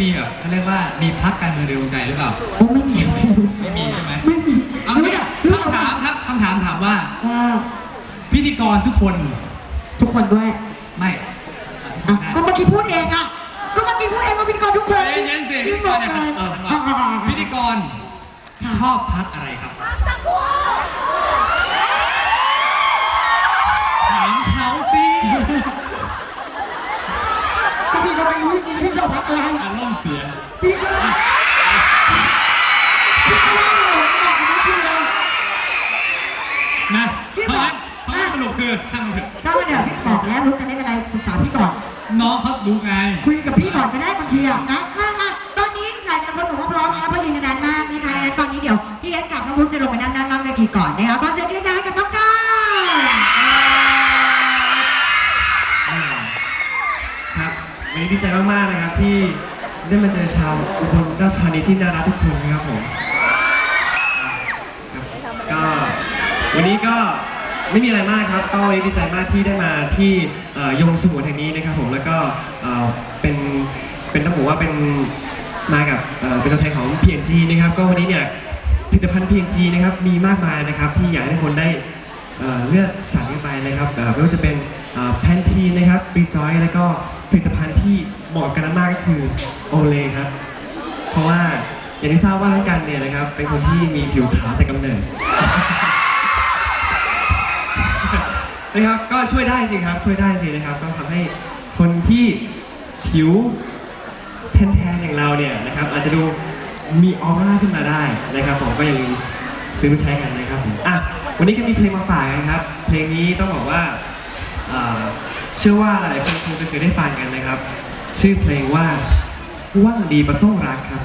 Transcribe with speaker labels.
Speaker 1: มีแบบเขาเรียกว่ามีพักการเมืองในดวงใจหรือเปล่า
Speaker 2: โอ้ไม่มี
Speaker 1: ไม่มีใช่ไหม
Speaker 2: ไม่มี
Speaker 1: เอา
Speaker 2: รู้
Speaker 1: งี้
Speaker 2: จักรู้จัก
Speaker 1: คำถามครับคำถามถามว่า
Speaker 2: ว่า
Speaker 1: พิธีกรทุกคน
Speaker 2: ทุกคนด้วย
Speaker 1: ไม่
Speaker 2: อะก็เมื่อกี้พูดเองอะก็เมื่อกี้พูดเองว่าพิธีกรทุกคน
Speaker 1: เย็นเย็นสิพิ
Speaker 2: พี่
Speaker 1: ธี
Speaker 2: บ
Speaker 1: ก
Speaker 2: อ
Speaker 1: ร
Speaker 2: ก
Speaker 1: เนี่ย
Speaker 2: เลย
Speaker 1: เออ
Speaker 2: อะอะอะ
Speaker 1: พิธีกร
Speaker 2: ค่ะ
Speaker 1: ชอบพักอะไรครับถ
Speaker 2: ราะ
Speaker 1: งั้นสรุปคือช่างมันเถอะ
Speaker 2: ถ้าเนี่ยพี่บอกแล้วรู้จะเล่นอะไรปรึกษาพี่ก่อน
Speaker 1: น้องเขาดูไง
Speaker 2: คุยกับพี่ก่อนก็ได้บางทีอะนะมามาตอนนี้หลายๆคนบอกว่าพร้อมแล้วเพราะยืนนานมากนะคะงั้นตอนนี้เดี๋ยวพี่เอสกับน้องบุ๊กจะลงไปนั่งด้านล่างเวทีก่อนนะคะขอเสียงเรียกให้กับน้องก้าว
Speaker 3: ครับวันนี้ดีใจมากๆนะครับที่ได้มาเจอชาวอุบลราชธานีที่น่ารักทุกคนนะครับผมครับก็วันนี้ก็ ไม่มีอะไรมากครับก็วันนี้ดีใจมากที่ได้มาที่เอ่อยงสมุทรแห่งนี้นะครับผมแล้วก็เอ่อเป็นเป็นต้องบอกว่าเป็นมากับเอ่อเป็นตัวแทนของ P&G นะครับก็วันนี้เนี่ยผลิตภัณฑ์ P&G นะครับมีมากมายนะครับที่อยากให้ทุกคนได้เอ่อเลือกสรรกันไปนะครับเอ่อไม่ว่าจะเป็นแพนทีนะครับรีจอยแล้วก็ผลิตภัณฑ์ที่เหมาะกันมากก็คือโอเลครับเพราะว่าอย่างที่ทราบว่าทั้งกันเนี่ยนะครับเป็นคนที่มีผิวขาวแต่กำเนิด นะครับ ก็ช่วยได้จริงครับ ช่วยได้จริงนะครับ ก็ทำให้คนที่ผิวแทนๆอย่างเราเนี่ยนะครับ อาจจะดูมีออร่าขึ้นมาได้นะครับผมก็อย่าลืมซื้อมาใช้กันนะครับผมอะวันนี้ก็มีเพลงมาฝากนะครับ เพลงนี้ต้องบอกว่าเชื่อว่าหลายคนคงจะเคยได้ฟังกันนะครับ ชื่อเพลงว่าว่างดีประสงรักครับ